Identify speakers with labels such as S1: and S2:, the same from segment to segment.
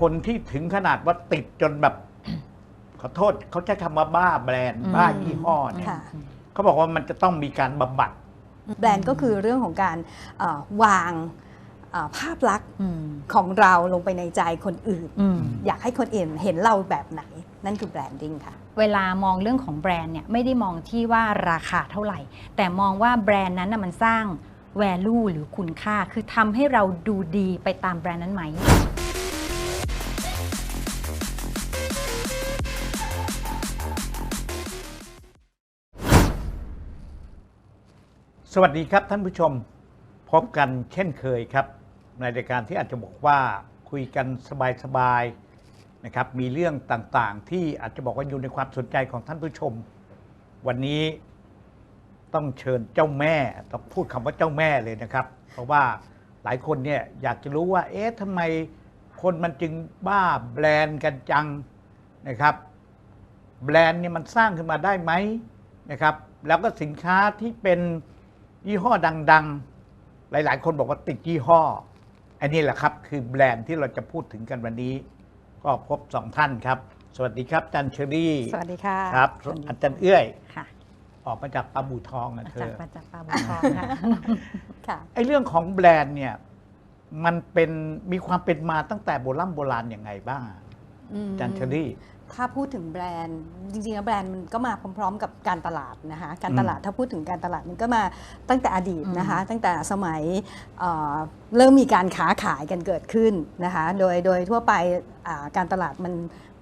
S1: คนที่ถึงขนาดว่าติดจนแบบ ขอโทษเขาใช้คำว่าบ้าแบรนด์
S2: อืม
S1: บ้ายี่ห้อเนี่ย
S3: ค่ะ
S1: เขาบอกว่ามันจะต้องมีการบำบัด
S3: แบรนด์ก็คือเรื่องของการเอ่อวางเอ่อภาพลักษณ์
S2: อืม
S3: ของเราลงไปในใจคนอื่น
S2: อืม
S3: อยากให้คนอื่นเห็นเราแบบไหน นั่นคือแบรนดิ้งค่ะ
S2: เวลามองเรื่องของแบรนด์เนี่ยไม่ได้มองที่ว่าราคาเท่าไหร่ แต่มองว่าแบรนด์นั้นนะมันสร้าง value หรือคุณค่า คือทำให้เราดูดีไปตามแบรนด์นั้นไหม
S1: สวัสดีครับท่านผู้ชมพบกันเช่นเคยครับ ในรายการที่อาจจะบอกว่าคุยกันสบายๆนะครับ มีเรื่องต่างๆ ที่อาจจะบอกว่าอยู่ในความสนใจของท่านผู้ชม วันนี้ต้องเชิญเจ้าแม่ต้องพูดคำว่าเจ้าแม่เลยนะครับ เพราะว่าหลายคนเนี่ยอยากจะรู้ว่า เอ๊ะทำไมคนมันจึงบ้าแบรนด์กันจังนะครับ แบรนด์เนี่ยมันสร้างขึ้นมาได้ไหมนะครับ แล้วก็สินค้าที่เป็น ยี่ห้อดัง ๆ หลาย ๆ คนบอกว่าติดยี่ห้อ อันนี้แหละครับ คือแบรนด์ที่เราจะพูดถึงกันวันนี้ ก็พบสองท่านครับ สวัสดีครับอาจันเชอรี่
S3: สวัสดีค่ะ
S1: ครับ
S3: สวัสดี
S1: อาจารย์เอื้อย
S2: ค่ะ
S1: ออกมาจากปลาบูทองนะเธ
S2: จาก
S1: อ
S2: ประจักษ์ปลาบุญทองค่ะ
S3: ค่ะ
S1: ไอ้เรื่องของแบรนด์เนี่ย มันเป็นมีความเป็นมาตั้งแต่โบราณโบราณยังไงบ้างอะ
S3: อืม
S1: อาจันเชอรี่
S3: ถ้าพูดถึงแบรนด์ จริงๆแล้วแบรนด์มันก็มาพร้อม ๆ กับการตลาดนะคะการตลาดถ้าพูดถึงการตลาดมันก็มาตั้งแต่อดีตนะคะ ตั้งแต่สมัยเอ่อเริ่มมีการค้าขายกันเกิดขึ้นนะคะโดยโดยทั่วไปอ่าการตลาดมัน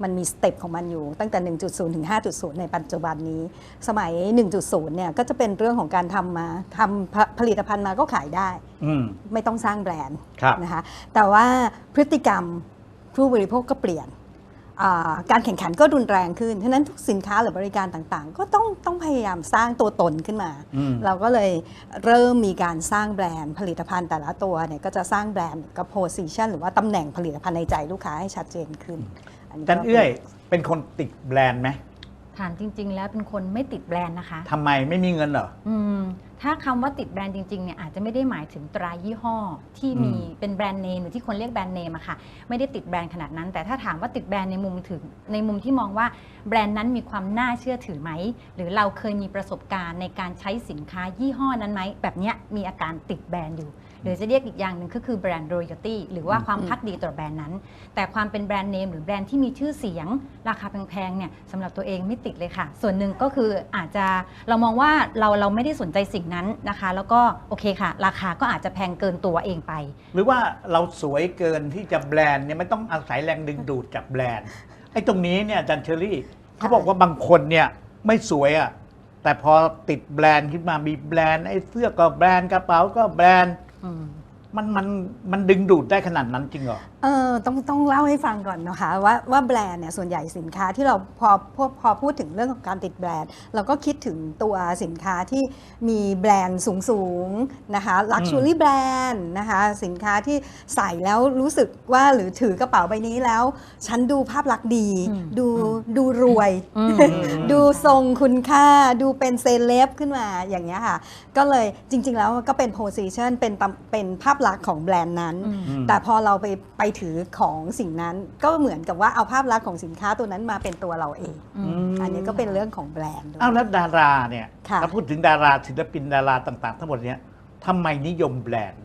S3: มันมีสเต็ปของมันอยู่ตั้งแต่ 1.0 ถึง 5.0 ในปัจจุบันนี้ สมัย 1.0 เนี่ยก็จะเป็นเรื่องของการทำมาทำผผลิตภัณฑ์มาก็ขายได้
S1: อืม
S3: ไม่ต้องสร้างแบรนด์
S1: ครับ
S3: นะคะแต่ว่าพฤติกรรมผู้บริโภคก็เปลี่ยนอ่า การแข่งขันก็รุนแรงขึ้น ฉะนั้นทุกสินค้าหรือบริการต่างๆ ก็ต้องต้องพยายามสร้างตัวตนขึ้นมา
S1: อืม
S3: เราก็เลยเริ่มมีการสร้างแบรนด์ผลิตภัณฑ์แต่ละตัวเนี่ยก็จะสร้างแบรนด์กับโพสิชันหรือว่าตำแหน่งผลิตภัณฑ์ในใจลูกค้าให้ชัดเจนขึ้นนนี้
S1: อาจัน
S3: ก็
S1: เอื้อยเป็นคนติดแบรนด์ไหม
S2: ถามจริง ๆ แล้วเป็นคนไม่ติดแบรนด์นะคะ
S1: ทำไมไม่มีเงินเหรอ
S2: อืมถ้าคำว่าติดแบรนด์จริงๆเนี่ยอาจจะไม่ได้หมายถึงตรายี่ห้อที่มี
S1: อืม
S2: เป็นแบรนด์เนมหรือที่คนเรียกแบรนด์เนมอะค่ะ ไม่ได้ติดแบรนด์ขนาดนั้น แต่ถ้าถามว่าติดแบรนด์ในมุมถึงในมุมที่มองว่าแบรนด์นั้นมีความน่าเชื่อถือไหม หรือเราเคยมีประสบการณ์ในการใช้สินค้ายี่ห้อนั้นไหมแบบเนี้ยมีอาการติดแบรนด์อยู่ หรือจะเรียกอีกอย่างหนึ่งก็คือแบรนด์ royalty หรือว่าความพักดีต่อแบรนด์นั้น แต่ความเป็นแบรนด์เนมหรือแบรนด์ที่มีชื่อเสียง ราคาแพงๆเนี่ยสำหรับตัวเองไม่ติดเลยค่ะ ส่วนหนึ่งก็คืออาจจะเรามองว่าเราเราไม่ได้สนใจสิ่งนั้นนะคะ แล้วก็โอเคค่ะ ราคาก็อาจจะแพงเกินตัวเองไป
S1: หรือว่าเราสวยเกินที่จะแบรนด์เนี่ยไม่ต้องอาศัยแรงดึงดูดจากแบรนด์ไอ้ตรงนี้เนี่ยอาจันเชอรี่เขาบอกว่าบางคนเนี่ยไม่สวยอะ่ะแต่พอติดแบรนด์ขึ้นมามีแบรนด์ไอ้เสื้อก็แบรนด์กระเป๋าก็แบรนด์
S2: อื ม
S1: มันมันมันดึงดูดได้ขนาดนั้นจริงเหรอ
S3: เออต้องต้องเล่าให้ฟังก่อนนะคะว่าว่าแบรนด์เนี่ยส่วนใหญ่สินค้าที่เราพอพอพอพูดถึงเรื่องของการติดแบรนด์ เราก็คิดถึงตัวสินค้าที่มีแบรนด์สูงสูงๆนะคะ luxury แบรนด์นะคะสินค้าที่ใส่แล้วรู้สึกว่าหรือถือกระเป๋าใบนี้แล้ว ฉันดูภาพลักษณ์ดี
S2: อืม
S3: ดูดูรวย
S2: อืม
S3: ดูทรงคุณค่าดูเป็นเซเลบขึ้นมาอย่างเงี้ยค่ะ ก็เลยจริง ๆ แล้วมันก็เป็น position เป็นตำเป็นภาพลักษณ์ของแบรนด์นั้น
S2: อืม
S1: อืม
S3: แต่พอเราไปไปถือของสิ่งนั้น ก็เหมือนกับว่าเอาภาพลักษณ์ของสินค้าตัวนั้นมาเป็นตัวเราเอง
S2: อืม
S3: อันนี้ก็เป็นเรื่องของแบรนด์ด้วย
S1: อ้าวแล้วดาราเนี่ย
S3: ค่ะ
S1: ถ้าพูดถึงดาราศิลปินดาราต่าง ๆ ทั้งหมดเนี่ยทำไมนิยมแบรนด์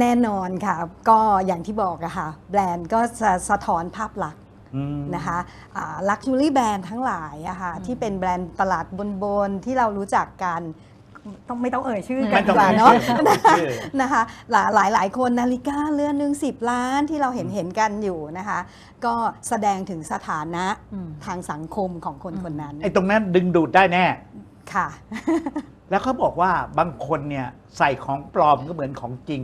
S3: แน่นอนค่ะ ก็อย่างที่บอกอะค่ะแบรนด์ก็จะสะท้อนภาพลักษณ์
S1: อืม
S3: นะคะลักชัวรี่แบรนด์ทั้งหลายอะค่ะที่เป็นแบรนด์ตลาดบนๆที่เรารู้จักกัน ต้องไม่ต้องเอ่ยชื่อกั
S1: ไม่
S3: น
S1: ต้อง
S3: ดีกว่า
S1: เอ่ย
S3: เนาะ
S1: ชื่อไม่ต้องเอ่ยชื่อ
S3: นะคะหลายหลายหลายคนนาฬิกาเรือนหนึ่งสิบล้านที่เราเห็นเห็นกันอยู่นะคะ ก็แสดงถึงสถานะ
S2: อืม
S3: ทางสังคมของคนคนนั้น
S1: ไอ้ตรงนั้นดึงดูดได้แน่
S3: ค่ะ
S1: แล้วเขาบอกว่าบางคนเนี่ยใส่ของปลอมก็เหมือนของจริง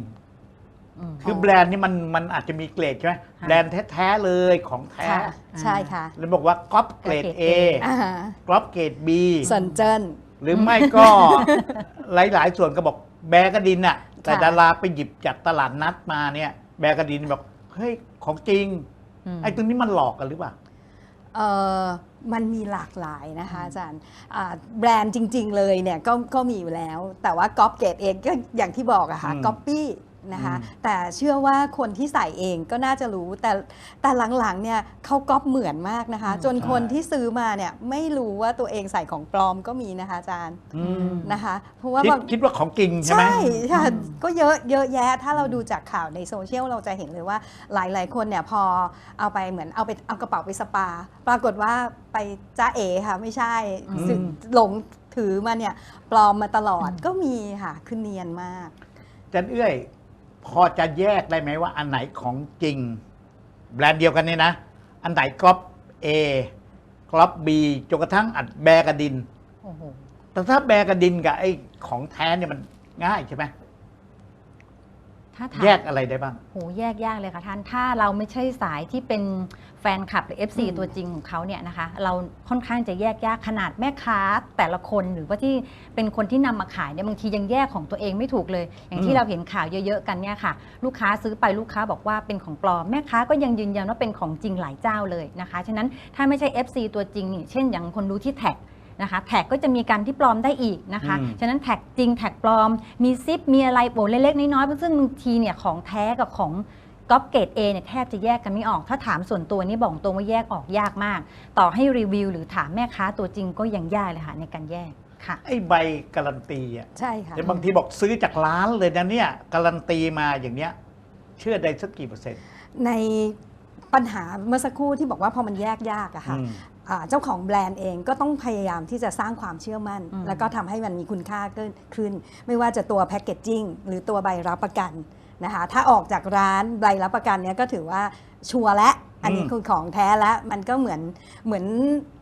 S2: อืม
S1: คือแบรนด์นี่มันมันอาจจะมีเกรดใช่ไหม
S2: ค่ะ
S1: แบรนด์แท้ๆเลยของแท้
S3: ค่ะ ใช่ค่ะ
S1: แล้วบอกว่าก๊อปเกรด A
S3: อ่า
S1: ก๊อปเกรด B
S3: สนเจิ้น
S1: หรือไม่ก็ หลาย ๆ ส่วนก็บอกแบร์กระดินอะแต่
S3: ค่ะ
S1: ดาราไปหยิบจากตลาดนัดมาเนี่ย แบร์กระดินบอกเฮ้ยของจริง
S2: อืม
S1: ไอ้ตรงนี้มันหลอกกันหรือเปล่า
S3: เอ่อมันมีหลากหลายนะคะอาจารย์อ่าแบรนด์จริง ๆ เลยเนี่ยก็ก็มีอยู่แล้ว แต่ว่าก๊อปเกตเองก็อย่างที่บอกอะค่ะ
S1: อืม
S3: ก๊อปปี้ นะคะ
S1: อืม
S3: แต่เชื่อว่าคนที่ใส่เองก็น่าจะรู้ แต่แต่หลังๆเนี่ยเขาก๊อปเหมือนมากนะคะ
S2: อืม
S3: จนคนที่ซื้อมาเนี่ยไม่รู้ว่าตัวเองใส่ของปลอมก็มีนะคะอาจารย์
S1: อืม
S3: นะคะ เพราะว่า
S1: คิด
S3: บาง
S1: คิดว่าของจริงใช่ไหม
S3: ใช่ค่ะ
S2: อืม
S3: ก็เยอะเยอะแยะถ้าเราดูจากข่าวในโซเชียลเราจะเห็นเลยว่าหลายๆคนเนี่ยพอเอาไปเหมือนเอาไปเอากระเป๋าไปสปา ปรากฏว่าไปจ้าเอค่ะไม่ใช่
S2: อืม
S3: สึกหลงถือมาเนี่ยปลอมมาตลอดก็มีค่ะคือเนียนมาก
S1: จันเอื้อย พอจะแยกได้ไหมว่าอันไหนของจริง แบรนด์เดียวกันเนี่ยนะ อันไหนกรอบ A กรอบ B จนกระทั่งอัดแบกระดิน
S2: โอ้โห
S1: แต่ถ้าแบกระดินกับไอ้ของแท้เนี่ยมันง่ายใช่ไหม
S2: ถ้าถาม
S1: แยกอะไรได้บ้าง
S2: โหแยกยากเลยค่ะท่าน ถ้าเราไม่ใช่สายที่เป็นแฟนคลับหรือ FC
S3: อืม
S2: ตัวจริงของเขาเนี่ยนะคะ เราค่อนข้างจะแยกยากขนาดแม่ค้าแต่ละคนหรือว่าที่เป็นคนที่นำมาขายเนี่ยบางทียังแยกของตัวเองไม่ถูกเลย อย่าง
S1: อื
S2: ที่
S1: ม
S2: เราเห็นข่าวเยอะๆกันเนี่ยค่ะ ลูกค้าซื้อไปลูกค้าบอกว่าเป็นของปลอมแม่ค้าก็ยังยืนยันว่าเป็นของจริงหลายเจ้าเลยนะคะฉะนั้นถ้าไม่ใช่ FC ตัวจริงนี่เช่นอย่างคนรู้ที่แท็ก นะคะแท็กก็จะมีการที่ปลอมได้อีกนะคะ
S1: อืม
S2: ฉะนั้นแท็กจริงแท็กปลอม มีซิปมีอะไรโปะเล็กๆน้อยๆซึ่งบางทีเนี่ยของแท้กับของก๊อปเกรด A เนี่ยแทบจะแยกกันไม่ออก ถ้าถามส่วนตัวนี่บอกตรงว่าแยกออกยากมาก ต่อให้รีวิว หรือถามแม่ค้าตัวจริงก็ยังยากเลยค่ะในการแยกค่ะ
S1: ไอ้ใบการันตีอะ
S3: ใช่ค่ะ
S1: แต่บางทีบอกซื้อจากร้านเลยนะเนี่ยการันตีมาอย่างเนี้ยเชื่อได้สักกี่เปอร์เซ็นต์
S3: ในปัญหาเมื่อสักครู่ที่บอกว่าพอมันแยกยากอะค่ะ
S1: อืม
S3: อ่า เจ้าของแบรนด์เองก็ต้องพยายามที่จะสร้างความเชื่อมั่น
S2: อืม
S3: แล้วก็ทำให้มันมีคุณค่าขึ้น ไม่ว่าจะตัวแพคเกจจิ้งหรือตัวใบรับประกันนะคะถ้าออกจากร้านใบรับประกันเนี้ยก็ถือว่าชัวร์และอันนี้
S1: อืม
S3: คือของแท้แล้วมันก็เหมือนเหมือน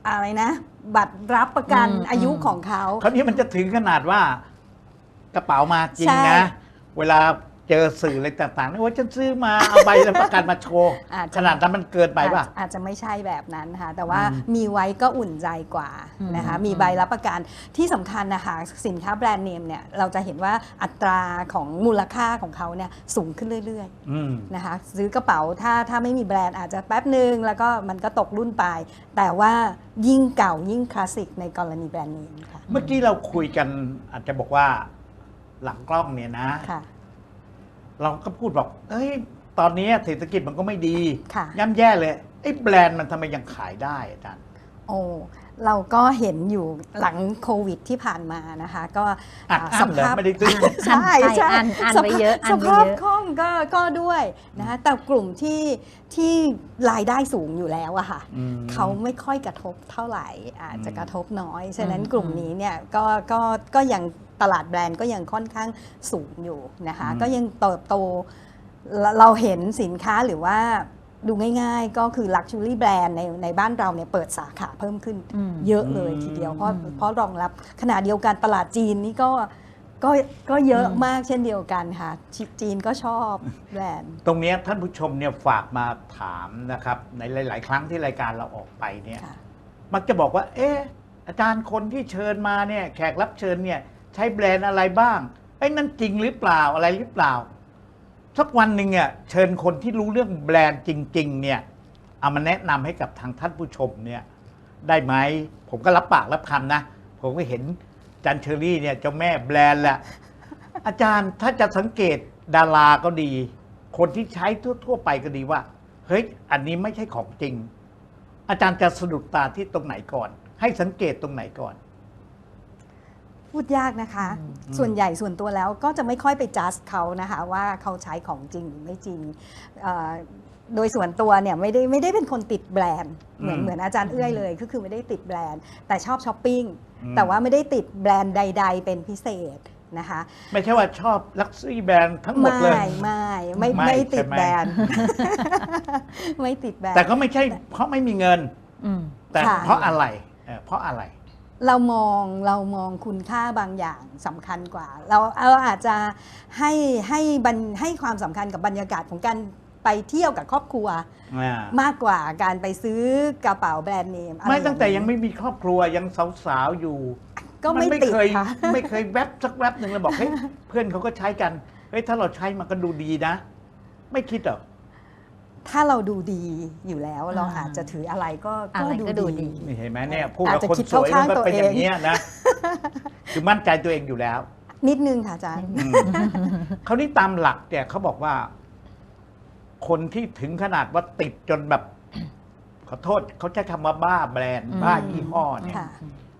S3: อะไรนะ บัตรรับประกัน
S2: อืม
S3: อายุ
S2: อืม
S3: ของเขา
S1: คราวนี้มันจะถึงขนาดว่ากระเป๋ามาจริง
S3: ใช่
S1: นะ เวลา เจอสื่ออะไรต่างๆนี่ว่าฉันซื้อมาเอาใบรับประกันมาโชว์
S3: อาจ
S1: ข
S3: จะ
S1: นาดนั้นมันเกินไปป่ะ
S3: อาจอาจจะไม่ใช่แบบนั้นค่ะแต่ว่า
S1: อืม
S3: มีไว้ก็อุ่นใจกว่า
S2: อืม
S3: นะคะ
S2: อืม
S3: มีใบรับประกันที่สำคัญนะคะสินค้าแบรนด์เนมเนี่ยเราจะเห็นว่าอัตราของมูลค่าของเขาเนี่ยสูงขึ้นเรื่อย
S1: อืม
S3: ๆนะคะซื้อกระเป๋าถ้าถ้าไม่มีแบรนด์อาจจะแป๊บหนึ่งแล้วก็มันก็ตกรุ่นไป แต่ว่ายิ่งเก่ายิ่งคลาสสิกในกรณีแบรนด์เนมค่ะ
S1: เมื่อกี้เราคุยกันอาจจะบอกว่าหลังกล้องเนี่ยนะ
S3: ค่ะ
S1: เราก็พูดบอก เอ้ย ตอนนี้เศรษฐกิจมันก็ไม่ดี
S3: ค่ะ
S1: ย่ำแย่เลยไอ้แบรนด์มันทำไมยังขายได้อาจารย์
S3: โอ้ เราก็เห็นอยู่หลังโควิดที่ผ่านมานะคะ ก็
S1: อัด
S3: อ่า
S1: อั้นเหรอไม่ได้ซื้อ
S3: ใช่ใช่
S2: อ่านอ่านไว้เยอะอ่าน
S3: ส
S2: ไว้
S3: ภาพ
S2: เยอะ
S3: คล่องก็ก็ด้วยนะคะแต่กลุ่มที่ที่รายได้สูงอยู่แล้วอะค่ะ
S1: อืม
S3: เขาไม่ค่อยกระทบเท่าไหร่อาจจะ
S1: อืม
S3: กระทบน้อย ฉะนั้น
S2: อืม
S3: กลุ่มนี้เนี่ยก็ก็ก็ยังตลาดแบรนด์ก็ยังค่อนข้างสูงอยู่นะคะ ก็ยังเติบโตเราเราเห็นสินค้าหรือว่า ดูง่ายๆ ก็คือ Luxury Brand ในในบ้านเราเนี่ยเปิดสาขาเพิ่มขึ้น
S2: อืม
S3: เยอะเลยทีเดียว เพราะ
S2: อืม
S3: เพราะรองรับขณะเดียวกันตลาดจีนนี่ก็ก็ก็เยอะ
S2: อืม
S3: มากเช่นเดียวกันค่ะ จีจีนก็ชอบแบรนด์
S1: ตรงเนี้ยท่านผู้ชมเนี่ยฝากมาถามนะครับ ในหลาย ๆ ครั้งที่รายการเราออกไปเนี่ย
S3: ค่ะ
S1: มักจะบอกว่า เอ๊ะอาจารย์คนที่เชิญมาเนี่ยแขกรับเชิญเนี่ยใช้แบรนด์อะไรบ้างไอ้ยนั่นจริงหรือเปล่าอะไรหรือเปล่า สักวันหนึ่งเนี่ยเชิญคนที่รู้เรื่องแบรนด์จริง ๆ เนี่ยเอามาแนะนำให้กับทางท่านผู้ชมเนี่ยได้ไหมผมก็รับปากรับคำนะ ผมก็เห็นจันเชอรี่เนี่ยเจ้าแม่แบรนด์แหละ อาจารย์ถ้าจะสังเกตดาราก็ดี คนที่ใช้ทั่ว ๆ ไปก็ดีว่า เฮ้ย อันนี้ไม่ใช่ของจริง อาจารย์จะสะดุดตาที่ตรงไหนก่อน ให้สังเกตตรงไหนก่อน
S3: พูดยากนะคะ
S2: อืม
S3: ส่วนใหญ่ส่วนตัวแล้วก็จะไม่ค่อยไปจัดเขานะคะว่าเขาใช้ของจริงหรือไม่จริงเอ่อโดยส่วนตัวเนี่ยไม่ได้ไม่ได้เป็นคนติดแบรนด์เหมือน
S1: อืม
S3: เหมือนอาจารย์เอื้อยเลยก็คือไม่ได้ติดแบรนด์ แต่ชอบช้อปปิ้ง
S1: อืม
S3: แต่ว่าไม่ได้ติดแบรนด์ใด ๆ เป็นพิเศษนะคะ
S1: ไม่ใช่ว่าชอบลักซี่แบรนด์ทั้งหมดเลย
S3: ไม่ไม่ไม่
S1: ไม่
S3: ไม่ติด
S1: ใช่ไหม
S3: แบรนด์ไม่ติดแบรนด์
S1: แต่ก็ไม่ใช่เพราะไม่มีเงิน
S2: อืม
S1: แต่
S3: ค่ะ
S1: เพราะอะไรเอ่อเพราะอะไร
S3: เรามองเรามองคุณค่าบางอย่างสำคัญกว่า เราเราอาจจะให้ให้บรรให้ความสำคัญกับบรรยากาศของการไปเที่ยวกับครอบครัว มากกว่าการไปซื้อกระเป๋าแบรนด์เนมอะร
S1: ไม่ตั้งแต่
S3: อา
S1: ยังไม่มีครอบครัวยังสาวๆอยู่
S3: ก็ไม่
S1: น
S3: ติด
S1: เคย
S3: ค่ะ
S1: ไม่เคยแวบสักแวบหนึ่งเลยบอกเฮ้ยเพื่อนเขาก็ใช้กันเฮ้ยถ้าเราใช้มันก็ดูดีนะ ไม่คิดเหรอ
S3: ถ้าเราดูดีอยู่แล้วเรา
S2: อ่า
S3: อาจจะถืออะไรก็
S2: อะไรก็ดูดี
S1: นี่เห็นไหมเนี่ยพูด
S3: อาจ
S1: กับ
S3: จะ
S1: คน
S3: คิด
S1: สวย
S3: เข้า
S1: มัน
S3: ข้าง
S1: ก็เป็น
S3: ตัว
S1: อย่าง
S3: เอง
S1: เนี้ยนะคือมั่นใจตัวเองอยู่แล้ว
S3: นิดนึงค่ะอาจารย์
S1: อืมคราวนี้ตามหลักเนี่ยเขาบอกว่า คนที่ถึงขนาดว่าติดจนแบบ ขอโทษเขาใช้คำว่าบ้าแบรนด์
S2: อืม
S1: บ้ายี่ห้อเนี่ย
S3: ค่ะ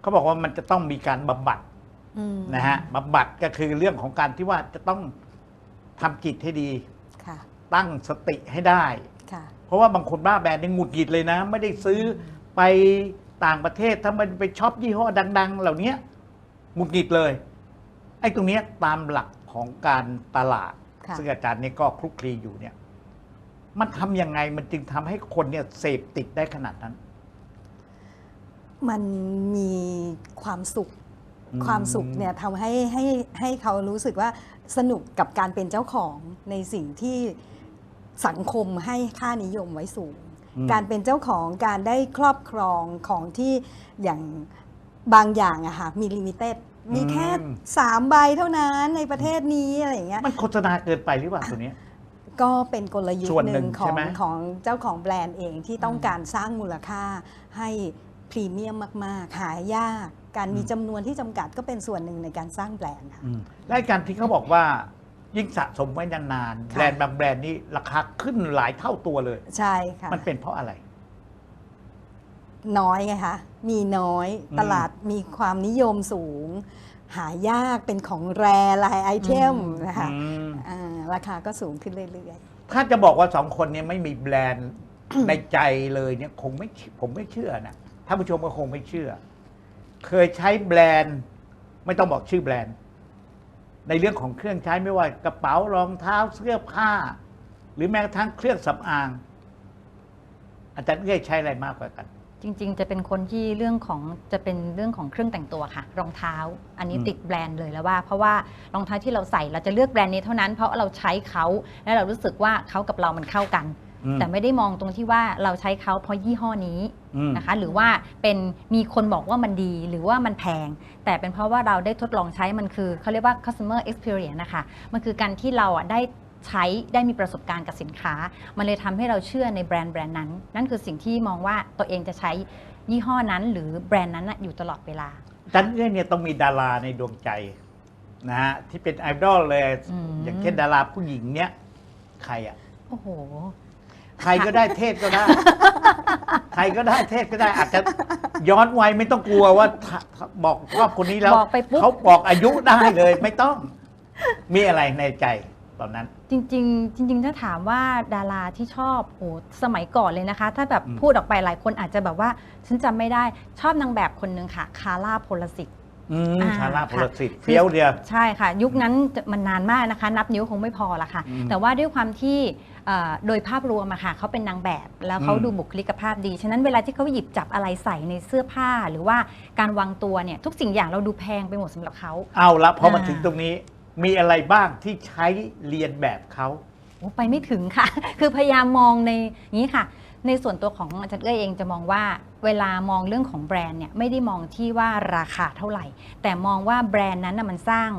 S1: เขาบอกว่ามันจะต้องมีการบำบัด
S3: อืม
S1: นะฮะบำบัดก็คือเรื่องของการที่ว่าจะต้องทำจิตให้ดี
S3: ค่ะ
S1: ตั้งสติให้ได้
S3: ค่ะ
S1: เพราะว่าบางคนบ้าแบรนด์เนี่ยหงุดหงิดเลยนะ ไม่ได้ซื้อไปต่างประเทศถ้ามันไปช็อปยี่ห้อดัง ๆ เหล่านี้หงุดหงิดเลย ไอ้ตรงเนี้ยตามหลักของการตลาด
S3: ค่ะ
S1: ซึ่งอาจารย์เนี่ยก็คลุกคลีอยู่เนี่ย มันทำยังไงมันจึงทำให้คนเนี่ยเสพติดได้ขนาดนั้น
S3: มันมีความสุข
S1: อืม
S3: ความสุขเนี่ยทำให้ให้ให้เขารู้สึกว่าสนุกกับการเป็นเจ้าของในสิ่งที่ สังคมให้ค่านิยมไว้สูง
S1: อืม
S3: การเป็นเจ้าของการได้ครอบครองของที่อย่างบางอย่างอะค่ะมีลิมิเต็ดมีแค่สามใบเท่านั้นในประเทศนี้อะไรอย่างเงี้ย
S1: มันโฆษณาเกินไปหรือเปล่าตัวเนี้ย
S3: ก็เป็นกลยุท
S1: ส่วน
S3: ธ์ห
S1: หนึ่
S3: นึ่
S1: ง
S3: งข
S1: ใช่
S3: อง
S1: ไหม
S3: ของเจ้าของแบรนด์เองที่ต้องการสร้างมูลค่าให้พรีเมียมมาก ๆ หายาก การมีจำนวนที่จำกัดก็เป็นส่วนหนึ่งในการสร้างแบรนด์ค่ะ
S1: อืมและไอ้การที่เขาบอกว่า ยิ่งสะสมไว้นานๆ
S3: ค่ะ
S1: แบรนด์บางแบรนด์นี่ราคาขึ้นหลายเท่าตัวเลย
S3: ใช่ค่ะ
S1: มันเป็นเพราะอะไร
S3: น้อยไงคะมีน้อย
S1: อืม
S3: ตลาดมีความนิยมสูง หายากเป็นของแรลายไอเทมนะคะ
S1: อืม
S3: อ่าราคาก็สูงขึ้นเรื่อย
S1: ถ้าจะบอกว่าสองคนเนี้ไม่มีแบรนด์ในใจเลยเนี่ยคงไม่ผมไม่เชื่อนะท่านผู้ชมก็คงไม่เชื่อ เคยใช้แบรนด์ ไม่ต้องบอกชื่อแบรนด์ ในเรื่องของเครื่องใช้ไม่ว่ากระเป๋ารองเท้าเสื้อผ้า หรือแม้กระทั่งเครื่องสำอาง อาจารย์เอื้อยใช้อะไรมากกว่ากัน
S2: จริง ๆ จะเป็นคนที่เรื่องของจะเป็นเรื่องของเครื่องแต่งตัวค่ะ รองเท้า อันนี้
S1: อืม
S2: ติดแบรนด์เลยแล้วว่า เพราะว่ารองเท้าที่เราใส่เราจะเลือกแบรนด์นี้เท่านั้นเพราะเราใช้เขาแล้วเรารู้สึกว่าเขากับเรามันเข้ากัน
S1: อืม
S2: แต่ไม่ได้มองตรงที่ว่าเราใช้เขาเพราะยี่ห้อนี้
S1: อืม
S2: นะคะ หรือว่าเป็นมีคนบอกว่ามันดีหรือว่ามันแพง แต่เป็นเพราะว่าเราได้ทดลองใช้มันคือเขาเรียกว่า customer experience นะคะมันคือการที่เราอะได้ใช้ได้มีประสบการณ์กับสินค้า มันเลยทำให้เราเชื่อในแบรนด์แบรนด์นั้น นั่นคือสิ่งที่มองว่าตัวเองจะใช้ยี่ห้อนั้นหรือแบรนด์นั้นน่ะอยู่ตลอดเวลา
S1: อาจารย์เอื้อยเนี่ยต้องมีดาราในดวงใจนะฮะที่เป็นไอดอลเลย
S2: อืม
S1: อย่างเช่นดาราผู้หญิงเนี่ยใครอะ
S2: โอ้โห
S1: ใครก็ได้เทศก็ได้ ใครก็ได้เทศก็ได้ อาจจะย้อนวัยไม่ต้องกลัวว่าถ้าถ้าบอกชอบคนนี้แล้ว
S2: บอกไปปุ๊บ
S1: เขาบอกอายุได้เลยไม่ต้อง มีอะไรในใจตอนนั้น
S2: จริงๆ จริง ๆ ถ้าถามว่าดาราที่ชอบโอ้สมัยก่อนเลยนะคะ ถ้าแบบ
S1: อืม
S2: พูดออกไปหลายคนอาจจะแบบว่า ฉันจำไม่ได้ชอบนางแบบคนหนึ่งค่ะ คาร่าโพลสิต
S1: อืม
S2: อ่า
S1: ชาลาพลสิทธิ์
S2: ค่ะ
S1: เฟี้ยวเดียว
S2: ใช่ค่ะ ยุคนั้นจะมันนานมากนะคะ นับนิ้วคงไม่พอละค่ะ
S1: อืม
S2: แต่ว่าด้วยความที่เอ่อโดยภาพรวมอะค่ะเขาเป็นนางแบบแล้วเขา
S1: อืม
S2: ดูบุคลิกภาพดี ฉะนั้นเวลาที่เขาหยิบจับอะไรใส่ในเสื้อผ้าหรือว่าการวางตัวเนี่ยทุกสิ่งอย่างเราดูแพงไปหมดสำหรับเขา
S1: เอาละพอมา
S2: อ่า
S1: ถึงตรงนี้มีอะไรบ้างที่ใช้เรียนแบบเขา
S2: โอ้ไปไม่ถึงค่ะ คือพยายามมองในอย่างนี้ค่ะ ในส่วนตัวของอาจารย์เอ้ยเองจะมองว่า เวลามองเรื่องของแบรนด์เนี่ยไม่ได้มองที่ว่าราคาเท่าไหร่ แต่มองว่าแบรนด์นั้นนะมันสร้าง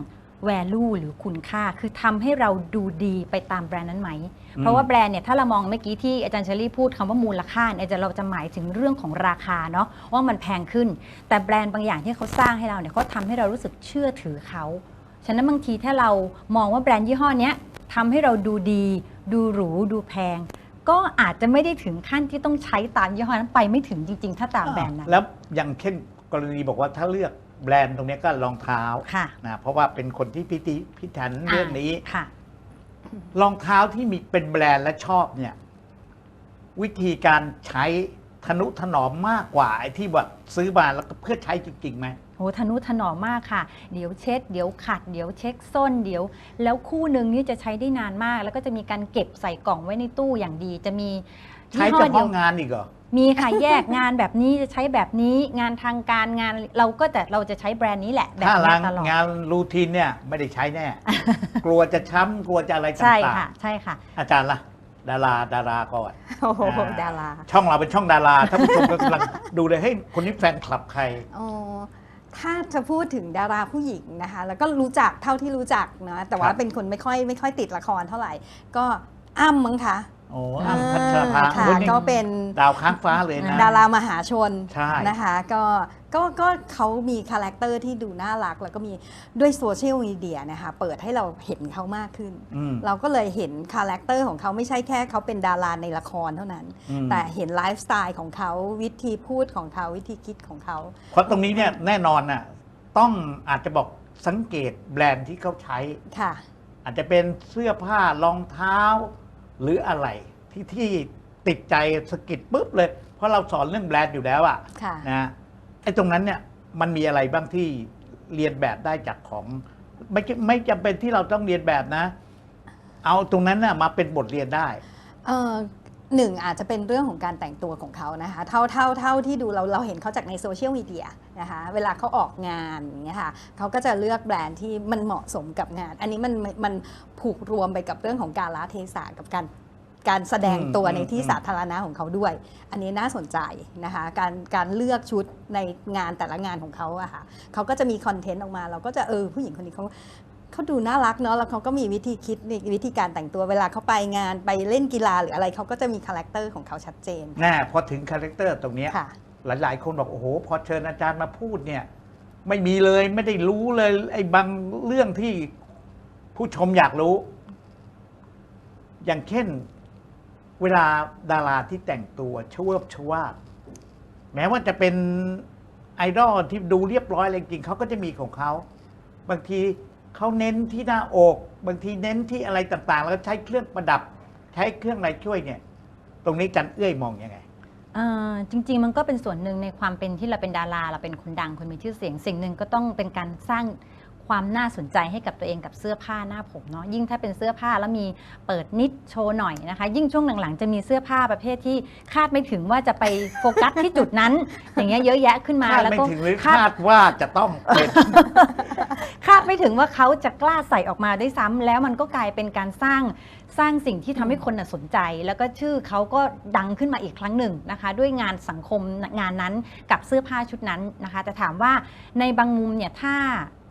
S2: value หรือคุณค่าคือทำให้เราดูดีไปตามแบรนด์นั้นไหม
S1: อืม
S2: เพราะว่าแบรนด์เนี่ยถ้าเรามองเมื่อกี้ที่อาจารย์เชอรี่พูดคำว่ามูลค่าเนี่ยจะเราจะหมายถึงเรื่องของราคาเนาะว่ามันแพงขึ้น แต่แบรนด์บางอย่างที่เขาสร้างให้เราเนี่ยเขาทำให้เรารู้สึกเชื่อถือเขาฉะนั้นบางทีถ้าเรามองว่าแบรนด์ยี่ห้อเนี้ยทำให้เราดูดี ดูหรูดูแพง ก็อาจจะไม่ได้ถึงขั้นที่ต้องใช้ตามยี่ห้อนั้นไปไม่ถึงจริง ๆ ถ้าตามแบรนด์นั้น
S1: แล้วอย่างเช่นกรณีบอกว่าถ้าเลือกแบรนด์ตรงนี้ก็รองเท้า
S2: ค่ะ
S1: นะเพราะว่าเป็นคนที่พิธีพิถันเรื่องนี้
S2: ค่ะ
S1: รองเท้าที่มีเป็นแบรนด์และชอบเนี่ย วิธีการใช้ทนุถนอมมากกว่าไอ้ที่แบบซื้อมาแล้วก็เพื่อใช้จริงๆไหม
S2: โหทนุถนอมมากค่ะ เดี๋ยวเช็ด เดี๋ยวขัด เดี๋ยวเช็คส้น เดี๋ยว แล้วคู่หนึ่งนี่จะใช้ได้นานมาก แล้วก็จะมีการเก็บใส่กล่องไว้ในตู้อย่างดี จะมี
S1: ใช้
S2: ยี่ห้
S1: เฉ
S2: อเดี
S1: พาะ
S2: ยว
S1: งานอีกเหรอ
S2: มีค่ะแยกงานแบบนี้จะใช้แบบนี้งานทางการงานเราก็แต่เราจะใช้แบรนด์นี้แหละ แบบ
S1: ถ้า
S2: นี้
S1: ล้าง
S2: ตลอด
S1: งานรูทีนเนี่ยไม่ได้ใช้แน่ กลัวจะช้ำกลัวจะอะไรต่
S2: ใช่า
S1: ง
S2: ค่ะ ใช่ค่ะ
S1: ๆอาจารย์ล่ะ ดาราดาราก่อน
S3: โอ้โห
S1: อ่า
S3: ดารา
S1: ช่องเราเป็นช่องดาราท่านผู้ชมก็กำลังดูเลยเฮ้ยคนนี้แฟนคลับใคร
S3: อ๋อ ถ้าจะพูดถึงดาราผู้หญิงนะคะ แล้วก็รู้จักเท่าที่รู้จักนะแต่ว่า
S1: ครับ
S3: เป็นคนไม่ค่อยไม่ค่อยติดละครเท่าไหร่ ก็อ้ำมั้งคะ
S1: โอ้อ้ำพัชราภา
S3: ค่ะ
S1: โอ้ยนี่
S3: ก็เป็น
S1: ดาวค้างฟ้าเลยนะ
S3: ดารามหาชน
S1: ใช่
S3: นะคะก็ก็ก็เขามีคาแรคเตอร์ที่ดูน่ารัก แล้วก็มีด้วยโซเชียลมีเดียนะคะเปิดให้เราเห็นเขามากขึ้น
S1: อืม
S3: เราก็เลยเห็นคาแรคเตอร์ของเขาไม่ใช่แค่เขาเป็นดาราในละครเท่านั้น
S1: อืม
S3: แต่เห็นไลฟ์สไตล์ของเขาวิธีพูดของเขาวิธีคิดของเขา
S1: เพราะตรงนี้เนี่ยแน่นอนน่ะต้องอาจจะบอกสังเกตแบรนด์ที่เขาใช้
S3: ค่ะ
S1: อาจจะเป็นเสื้อผ้ารองเท้า หรืออะไรที่ที่ติดใจสะกิดปุ๊บเลย เพราะเราสอนเรื่องแบรนด์อยู่แล้วอะ
S3: ค่ะ
S1: นะไอ้ตรงนั้นเนี่ยมันมีอะไรบ้างที่เรียนแบบได้จากของไม่ใช่ไม่จำเป็นที่เราต้องเรียนแบบนะ เอาตรงนั้นน่ะมาเป็นบทเรียนได้
S3: เอ่อ หนึ่งอาจจะเป็นเรื่องของการแต่งตัวของเขานะคะ เท่าเท่าเท่าที่ดูเราเราเห็นเขาจากในโซเชียลมีเดียนะคะเวลาเขาออกงานอย่างเงี้ยค่ะเขาก็จะเลือกแบรนด์ที่มันเหมาะสมกับงาน อันนี้มันมันมันผูกรวมไปกับเรื่องของการละเทศะกับการการแสดงตัว
S1: อืม
S3: ในที่
S1: อืม
S3: สาธารณะของเขาด้วย อันนี้น่าสนใจนะคะ การการเลือกชุดในงานแต่ละงานของเขาอะค่ะเขาก็จะมีคอนเทนต์ออกมา เราก็จะเออผู้หญิงคนนี้เขา เขาดูน่ารักเนาะแล้วเขาก็มีวิธีคิดในวิธีการแต่งตัวเวลาเขาไปงานไปเล่นกีฬาหรืออะไรเขาก็จะมีคาแรคเตอร์ของเขาชัดเจน
S1: แน่พอถึงคาแรคเตอร์ตรงเนี้ย
S3: ค่ะ
S1: หลายๆ คนบอกโอ้โหพอเชิญอาจารย์มาพูดเนี่ย ไม่มีเลยไม่ได้รู้เลย ไอ้บางเรื่องที่ผู้ชมอยากรู้ อย่างเช่น เวลาดาราที่แต่งตัวชเวบชวาบแม้ว่าจะเป็นไอดอลที่ดูเรียบร้อยอะไรจริงเขาก็จะมีของเขา บางที เขาเน้นที่หน้าอก บางทีเน้นที่อะไรต่างๆ แล้วใช้เครื่องประดับ ใช้เครื่องอะไรช่วยเนี่ย ตรงนี้จันเอื้อยมองยังไง
S2: เอ่อจริง ๆ มันก็เป็นส่วนหนึ่งในความเป็นที่เราเป็นดารา เราเป็นคนดังคนมีชื่อเสียง สิ่งหนึ่งก็ต้องเป็นการสร้าง ความน่าสนใจให้กับตัวเองกับเสื้อผ้าหน้าผมเนาะยิ่งถ้าเป็นเสื้อผ้าแล้วมีเปิดนิดโชว์หน่อยนะคะ ยิ่งช่วงหลังๆจะมีเสื้อผ้าประเภทที่คาดไม่ถึงว่าจะไปโฟกัสที่จุดนั้น อย่างเงี้ยเยอะแยะขึ้นมา
S1: คาด
S2: แล้ว
S1: ไม่
S2: ก็
S1: ถึงหรือ
S2: คาด
S1: คาดว่าจะต้องเป็น
S2: คาดไม่ถึงว่าเขาจะกล้าใส่ออกมาได้วยซ้ำแล้วมันก็กลายเป็นการสร้างสร้างสิ่งที่ทำให้คนน่ะสนใจ แล้วก็ชื่อเขาก็ดังขึ้นมาอีกครั้งหนึ่งนะคะ ด้วยงานสังคมงานนั้นกับเสื้อผ้าชุดนั้นนะคะ แต่ถามว่าในบางมุมเนี่ยถ้า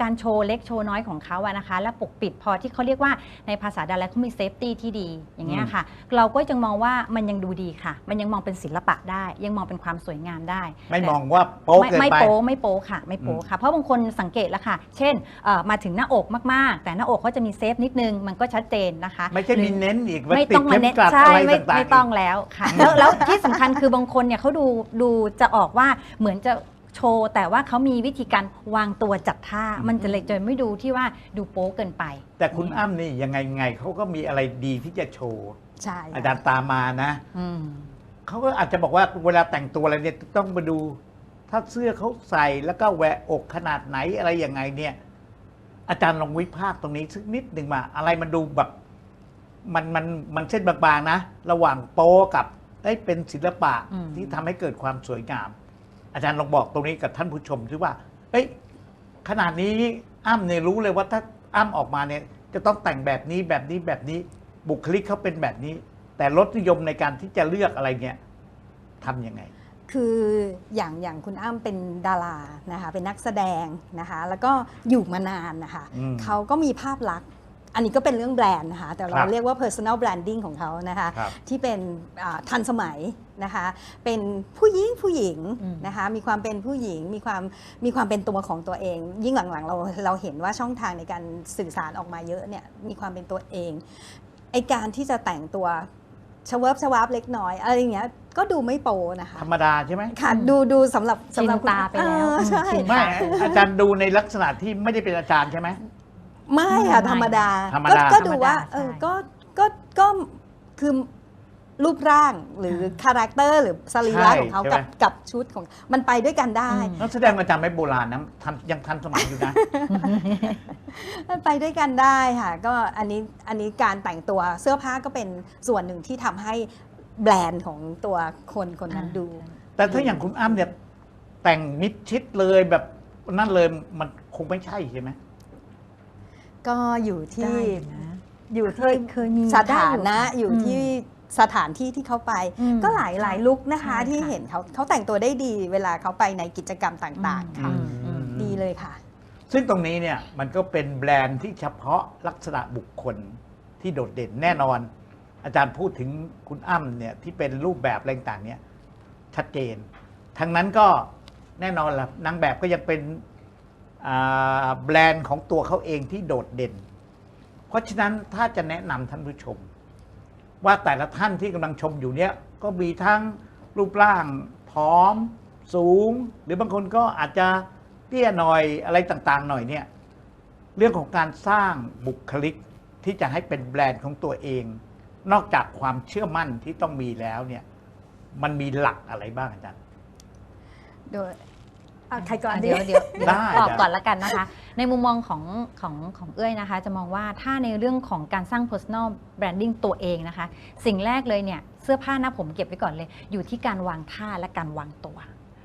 S2: การโชว์เล็กโชว์น้อยของเขาอะนะคะ และปกปิดพอที่เขาเรียกว่าในภาษาดาราเขามีเซฟตี้ที่ดีอย่างเงี้ยค่ะ เราก็ยังมองว่ามันยังดูดีค่ะ มันยังมองเป็นศิลปะได้ ยังมองเป็นความสวยงามได้
S1: ไม่
S2: แต่
S1: มองว่าโป๊ะ
S2: ไม่
S1: เกิน
S2: ไม่
S1: ไป
S2: โป๊ไม่โป๊ค่ะ ไม่โป๊ค่ะ เพราะบางคนสังเกตแล้วค่ะ เช่นเอ่อมาถึงหน้าอกมากๆ แต่หน้าอกเขาจะมีเซฟนิดนึงมันก็ชัดเจนนะคะ
S1: ไม่ใช่
S2: หรื
S1: มี
S2: อ
S1: เน้นอีกว่า
S2: ไม่
S1: ติด
S2: ต้องมา
S1: เข็ม
S2: เน้น
S1: กลัด
S2: ใช่
S1: อะไร
S2: ไม่
S1: ต่างๆ
S2: ไม่ต้องแล้วค่ะ แล้วแล้วที่สำคัญคือบางคนเนี่ยเขาดูดูจะออกว่าเหมือนจะ โชว์แต่ว่าเขามีวิธีการวางตัวจัดท่า มันจะเลยจะไม่ดูที่ว่าดูโป๊เกินไป
S1: แต่คุณอ้ำนี่ยังไงไงเขาก็มีอะไรดีที่จะโชว์
S3: ใช่
S1: อาจารย์ตามมานะ
S2: อืม
S1: เขาก็อาจจะบอกว่าเวลาแต่งตัวอะไรเนี่ยต้องมาดู ถ้าเสื้อเขาใส่แล้วก็แหวกอกขนาดไหนอะไรยังไงเนี่ย อาจารย์ลองวิพากษ์ตรงนี้สักนิดหนึ่งมา อะไรมันดูแบบมันมันมันเส้นบางๆนะ ระหว่างโป๊กับเอ้ยเป็นศิลปะ
S2: อืม
S1: ที่ทำให้เกิดความสวยงาม อาจารย์ลองบอกตรงนี้กับท่านผู้ชมที่ว่าเอ้ยขนาดนี้อ้ำเนี่ยรู้เลยว่าถ้าอ้ำออกมาเนี่ยจะต้องแต่งแบบนี้แบบนี้แบบนี้บุคลิกเขาเป็นแบบนี้ แต่รสนิยมในการที่จะเลือกอะไรเนี่ยทำยังไง
S3: คืออย่างอย่างคุณอ้ำเป็นดารานะคะเป็นนักแสดงนะคะแล้วก็อยู่มานานนะคะ
S1: อืม
S3: เขาก็มีภาพลักษณ์ อันนี้ก็เป็นเรื่องแบรนด์นะคะ แต่เรา
S1: ครับ
S3: เรียกว่า personal branding ของเขานะคะ
S1: ครับ
S3: ที่เป็นอ่าทันสมัยนะคะ เป็นผู้หญิงผู้หญิง
S2: อืม
S3: นะคะ มีความเป็นผู้หญิง มีความมีความเป็นตัวของตัวเอง ยิ่งหลังๆเราเราเห็นว่าช่องทางในการสื่อสารออกมาเยอะเนี่ย มีความเป็นตัวเอง ไอการที่จะแต่งตัวชเวิบชวับเล็กน้อยอะไรอย่างเงี้ย ก็ดูไม่โปนะคะ
S1: ธรรมดาใช่ไหม
S3: ค่ะ
S2: อืม
S3: ดูดูสำหรับ
S2: ชิน
S3: สำหรับคุณ
S2: ตาไปแล้ว
S3: เออใช่
S2: ชิน
S1: ไม่อาจารย์ดูในลักษณะที่ไม่ได้เป็นอาจารย์ใช่ไหม
S3: ไม่ค่ะ
S2: ไม่
S3: ธรรมดา
S1: ธรรม
S3: ก็
S1: ดา
S3: ก็ดูว่า
S2: ธรรมดา
S3: เออ
S2: ใช่
S3: ก็ก็ก็คือรูปร่างหรือคาแรคเตอร์หรือสรีระของเขากับกับชุดของมันไปด้วยกันได้
S2: อืม
S1: นั่นแสดงว่าอาจารย์ไม่โบราณนะทันยังทันสมัยอยู่นะ
S3: มันไปด้วยกันได้ค่ะ ก็อันนี้อันนี้การแต่งตัวเสื้อผ้าก็เป็นส่วนหนึ่งที่ทำให้แบรนด์ของตัวคนคนนั้นดู
S1: แต่ถ้าอย่างคุณอ้ำเนี่ยแต่งมิดชิดเลยแบบนั่นเลยมันคงไม่ใช่ใช่ไหม
S3: ก็อยู่ที่
S2: ได้อยู่นะ
S3: อยู่
S2: เค
S3: ที่
S2: ยเคยมี
S3: สถา
S2: ได้
S3: นะ
S2: อยู่
S3: อยู่
S2: อืม
S3: ที่สถานที่ที่เขาไป
S2: อืม
S3: ก็หลายหลายลุกนะคะ
S2: ใช่
S3: ที่
S2: ค่ะ
S3: เห็นเขาเขาแต่งตัวได้ดีเวลาเขาไปในกิจกรรมต่างๆค่ะ
S2: อืมอืม
S3: ดีเลยค่ะ
S1: ซึ่งตรงนี้เนี่ยมันก็เป็นแบรนด์ที่เฉพาะลักษณะบุคคลที่โดดเด่นแน่นอน อาจารย์พูดถึงคุณอ้ำเนี่ยที่เป็นรูปแบบอะไรต่างๆเนี่ยชัดเจน ทั้งนั้นก็แน่นอนละนางแบบก็ยังเป็นอ่า แบรนด์ของตัวเขาเองที่โดดเด่น เพราะฉะนั้นถ้าจะแนะนำท่านผู้ชม ว่าแต่ละท่านที่กำลังชมอยู่เนี่ยก็มีทั้งรูปร่างผอม สูง หรือบางคนก็อาจจะเตี้ยหน่อยอะไรต่างๆ หน่อยเนี่ยเรื่องของการสร้างบุคลิกที่จะให้เป็นแบรนด์ของตัวเอง นอกจากความเชื่อมั่นที่ต้องมีแล้วเนี่ยมันมีหลักอะไรบ้างอาจารย์
S3: โดย อะใครก่อนดี
S2: เดี๋ยวเดี๋ยว
S1: ได้
S2: ตอบ
S1: ได้
S2: ก่อนละกันนะคะ ในมุมมองของของของเอ้ยนะคะ จะมองว่าถ้าในเรื่องของการสร้าง personal branding ตัวเองนะคะ สิ่งแรกเลยเนี่ยเสื้อผ้าหน้าผมเก็บไว้ก่อนเลย อยู่ที่การวางท่าและการวางตัว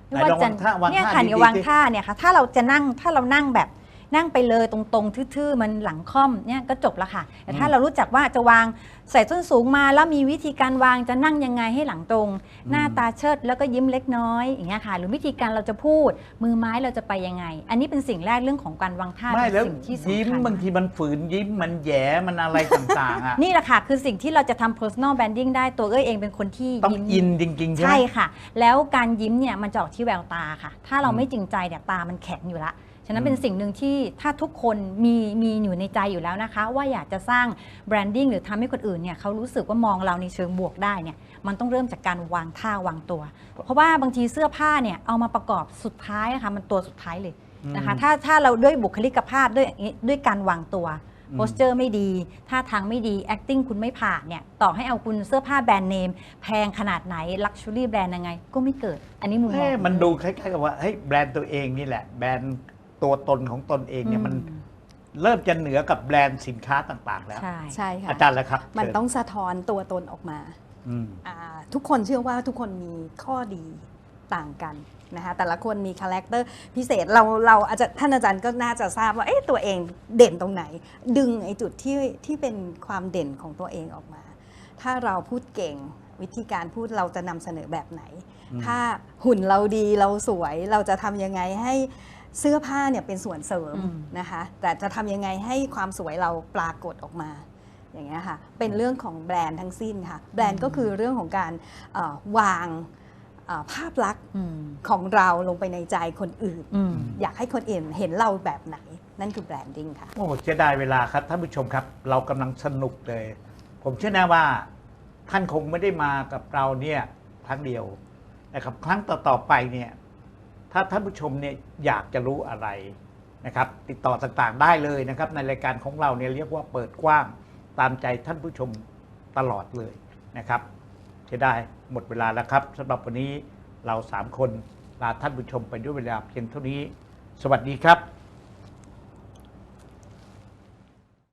S1: ไหนลองวางท่าวาง
S2: เนี่ย
S1: ท่า
S2: ค่ะ
S1: ดีๆ
S2: เนี่ยวาง
S1: สิ
S2: ท่าเนี่ยค่ะถ้าเราจะนั่งถ้าเรานั่งแบบ นั่งไปเลยตรงๆ ทื่อๆ มันหลังค่อมเนี่ยก็จบแล้วค่ะ แต่ถ้าเรารู้จักว่าจะวางใส่ส้นสูงมาแล้วมีวิธีการวางจะนั่งยังไงให้หลังตรง หน้าตาเชิดแล้วก็ยิ้มเล็กน้อยอย่างเงี้ยค่ะ หรือวิธีการเราจะพูดมือไม้เราจะไปยังไง อันนี้เป็นสิ่งแรกเรื่องของการวางท่า
S1: ไม่
S2: เป็น
S1: แล้ว
S2: สิ่งที่สำคัญ
S1: ยิ้มบางทีมันฝืนยิ้มมันแหย่มันอะไรต่างๆอะ
S2: นี่แหละค่ะ คือสิ่งที่เราจะทำ personal branding ได้ตัวเอ้ยเองเป็นคนที่
S1: ต้อง
S2: ยิ้ม
S1: อินจริงๆใช่ไหม
S2: ใช่ค่ะ แล้วการยิ้มเนี่ยมันจะออกที่แววตาค่ะ ถ้าเรา
S1: อืม
S2: ไม่จริงใจเนี่ยตามันแข็งอยู่ละ ฉะนั้น
S1: อืม
S2: เป็นสิ่งหนึ่งที่ถ้าทุกคนมีมีอยู่ในใจอยู่แล้วนะคะ ว่าอยากจะสร้าง branding หรือทำให้คนอื่นเนี่ยเขารู้สึกว่ามองเราในเชิงบวกได้เนี่ยมันต้องเริ่มจากการวางท่าวางตัว เพราะว่าบางทีเสื้อผ้าเนี่ยเอามาประกอบสุดท้ายนะคะมันตัวสุดท้ายเลยนะคะถ้าถ้าเราด้วยบุคลิกภาพด้วยด้วยการวางตัว
S1: อืม
S2: โพสเจอร์ไม่ดีท่าทางไม่ดี acting คุณไม่ผ่านเนี่ยต่อให้เอาคุณเสื้อผ้าแบรนด์เนม แพงขนาดไหน luxury แบรนด์ยังไง ก็ไม่เกิด อันนี้มุมมอ
S1: เอ้
S2: ง
S1: มันดูคล้ายๆกับว่าเฮ้ยแบรนด์ตัวเองนี่แหละแบรนด์ ตัวตนของตนเองเนี่ยมัน
S2: อืม
S1: เริ่มจะเหนือกับแบรนด์สินค้าต่างๆ แล้ว
S2: ใช่
S3: ใช่ค่ะ
S1: อาจารย์แล้วครับ
S3: มัน
S1: เชิญ
S3: ต้องสะท้อนตัวตนออกมา
S1: อืม
S3: อ่าทุกคนเชื่อว่าทุกคนมีข้อดีต่างกันนะคะแต่ละคนมีคาแรคเตอร์พิเศษเราเราอาจจะท่านอาจารย์ก็น่าจะทราบว่าเอ๊ะตัวเองเด่นตรงไหน ดึงไอ้จุดที่ที่เป็นความเด่นของตัวเองออกมา ถ้าเราพูดเก่งวิธีการพูดเราจะนำเสนอแบบไหน
S1: อืม
S3: ถ้าหุ่นเราดีเราสวยเราจะทำยังไงให้ เสื้อผ้าเนี่ยเป็นส่วนเสริม
S2: อืม
S3: นะคะ แต่จะทำยังไงให้ความสวยเราปรากฏออกมา อย่างเงี้ยค่ะ เป็นเรื่องของแบรนด์ทั้งสิ้นค่ะ แบรนด์ก็คือเรื่องของการเอ่อวางเอ่อภาพลักษณ์
S2: อืม
S3: ของเราลงไปในใจคนอื่น
S2: อืม
S3: อยากให้คนอื่นเห็นเราแบบไหน นั่นคือแบรนดิ้งค่ะ
S1: โอ้เสียดายเวลาครับท่านผู้ชมครับ เรากำลังสนุกเลย ผมเชื่อแน่ว่าท่านคงไม่ได้มากับเราเนี่ยครั้งเดียวนะครับครั้งต่อๆไปเนี่ย ถ้าท่านผู้ชมเนี่ยอยากจะรู้อะไรนะครับติดต่อต่างๆได้เลยนะครับในรายการของเราเนี่ยเรียกว่าเปิดกว้างตามใจท่านผู้ชมตลอดเลยนะครับจะได้หมดเวลาแล้วครับสำหรับวันนี้เราสามคนลาท่านผู้ชมไปด้วยเวลาเพียงเท่านี้ สวัสดีครับ